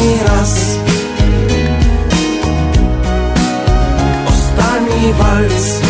Останній раз. Останній вальс.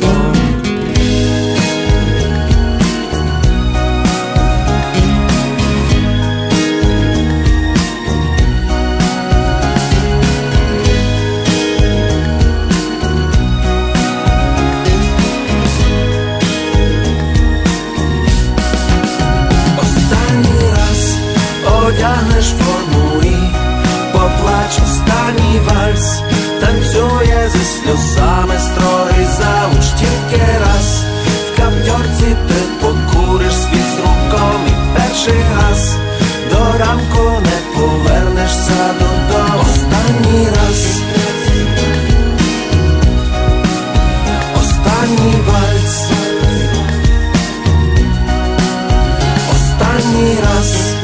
us.